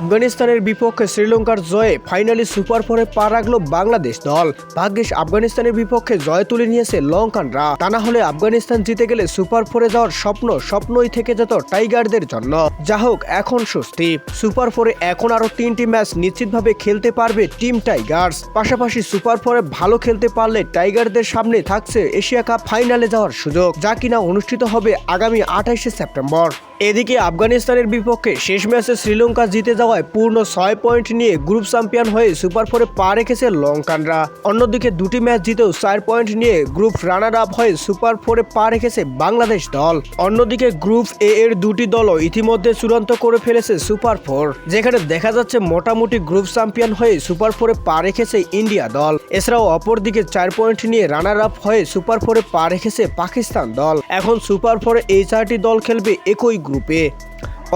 আফগানিস্তানের বিপক্ষে শ্রীলঙ্কার জয়ে ফাইনালি সুপার ফোরে পা রাখল বাংলাদেশ দল। ভাগ্যিস আফগানিস্তানের বিপক্ষে জয় তুলে নিয়েছে লঙ্কানরা। তা না হলে আফগানিস্তান জিতে গেলে সুপার ফোরে যাওয়ার স্বপ্ন স্বপ্নই থেকে যেত টাইগারদের জন্য। যা হোক, এখন স্বস্তি। সুপার ফোরে এখন আরও তিনটি ম্যাচ নিশ্চিতভাবে খেলতে পারবে টিম টাইগার্স। পাশাপাশি সুপার ফোরে ভালো খেলতে পারলে টাইগারদের সামনে থাকছে এশিয়া কাপ ফাইনালে যাওয়ার সুযোগ, যা কিনা অনুষ্ঠিত হবে আগামী আঠাইশে সেপ্টেম্বর। এদিকে আফগানিস্তানের বিপক্ষে শেষ ম্যাচে শ্রীলঙ্কা জিতে যাওয়ায় পূর্ণ ছয় পয়েন্ট নিয়ে গ্রুপ চ্যাম্পিয়ন হয়ে সুপার ফোরে পা রেখেছে লঙ্কানরা। অন্যদিকে দুটি ম্যাচ জিতেও চার পয়েন্ট নিয়ে গ্রুপ রানার আপ হয়ে সুপার ফোরে পা রেখেছে বাংলাদেশ দল। অন্যদিকে গ্রুপ এ এর দুটি দলও ইতিমধ্যে চূড়ান্ত করে ফেলেছে সুপার ফোর, যেখানে দেখা যাচ্ছে মোটামুটি গ্রুপ চ্যাম্পিয়ন হয়ে সুপার ফোরে পা রেখেছে ইন্ডিয়া দল। এছাড়াও অপরদিকে চার পয়েন্ট নিয়ে রানার আপ হয়ে সুপার ফোরে পা রেখেছে পাকিস্তান দল। এখন সুপার ফোরে এই চারটি দল খেলবে একই গ্রুপে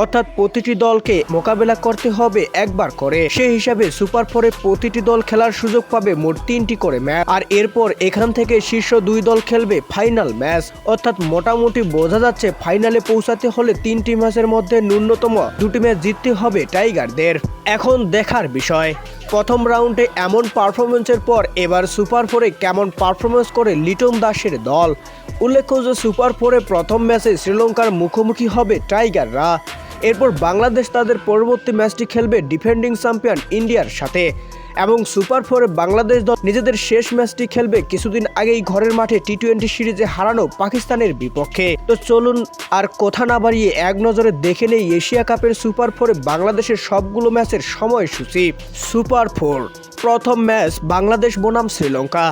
অর্থাৎ প্রতিটি দলকে মোকাবেলা করতে হবে একবার করে। সেই হিসাবে সুপার ফোরে প্রতিটি দল খেলার সুযোগ পাবে মোট তিনটি করে ম্যাচ। আর এরপর এখান থেকে শীর্ষ দুই দল খেলবে ফাইনাল ম্যাচ। অর্থাৎ মোটামুটি বোঝা যাচ্ছে ফাইনালে পৌঁছাতে হলে তিনটি ম্যাচের মধ্যে ন্যূনতম দুটি ম্যাচ জিততে হবে টাইগারদের। এখন দেখার বিষয়। প্রথম রাউন্ডে এমন পারফরমেন্সের পর এবার সুপার ফোরে কেমন পারফরমেন্স করে লিটন দাসের দল? উল্লেখ্য যে সুপার ফোরে প্রথম ম্যাচে শ্রীলঙ্কার মুখোমুখি হবে টাইগাররা। এরপর বাংলাদেশ তাদের পরবর্তী ম্যাচটি খেলবে ডিফেন্ডিং চ্যাম্পিয়ন ইন্ডিয়ার সাথে। এবং সুপার ফোরে বাংলাদেশ দল নিজেদের শেষ ম্যাচটি খেলবে কিছুদিন আগেই ঘরের মাঠে টি টোয়েন্টি সিরিজে হারানো পাকিস্তানের বিপক্ষে। তো চলুন আর কথা না বাড়িয়ে এক নজরে দেখে নেই এশিয়া কাপের সুপার ফোরে বাংলাদেশের সবগুলো ম্যাচের সময়সূচি। সুপার ফোর, প্রথম ম্যাচ বাংলাদেশ বনাম শ্রীলঙ্কা,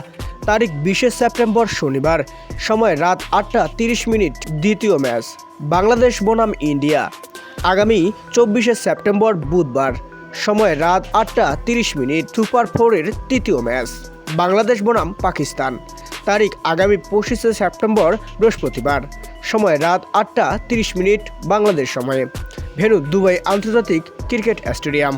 তারিখ বিশে সেপ্টেম্বর শনিবার, সময় রাত আটটা তিরিশ মিনিট, দ্বিতীয় ম্যাচ, বাংলাদেশ বনাম ইন্ডিয়া, আগামী চব্বিশে সেপ্টেম্বর বুধবার। সময় রাত আটটা তিরিশ মিনিট সুপার ফোরের তৃতীয় ম্যাচ। বাংলাদেশ বনাম পাকিস্তান। তারিখ আগামী পঁচিশে সেপ্টেম্বর বৃহস্পতিবার। সময় রাত আটটা তিরিশ মিনিট বাংলাদেশ সময়ে। ভেনু দুবাই আন্তর্জাতিক ক্রিকেট স্টেডিয়াম।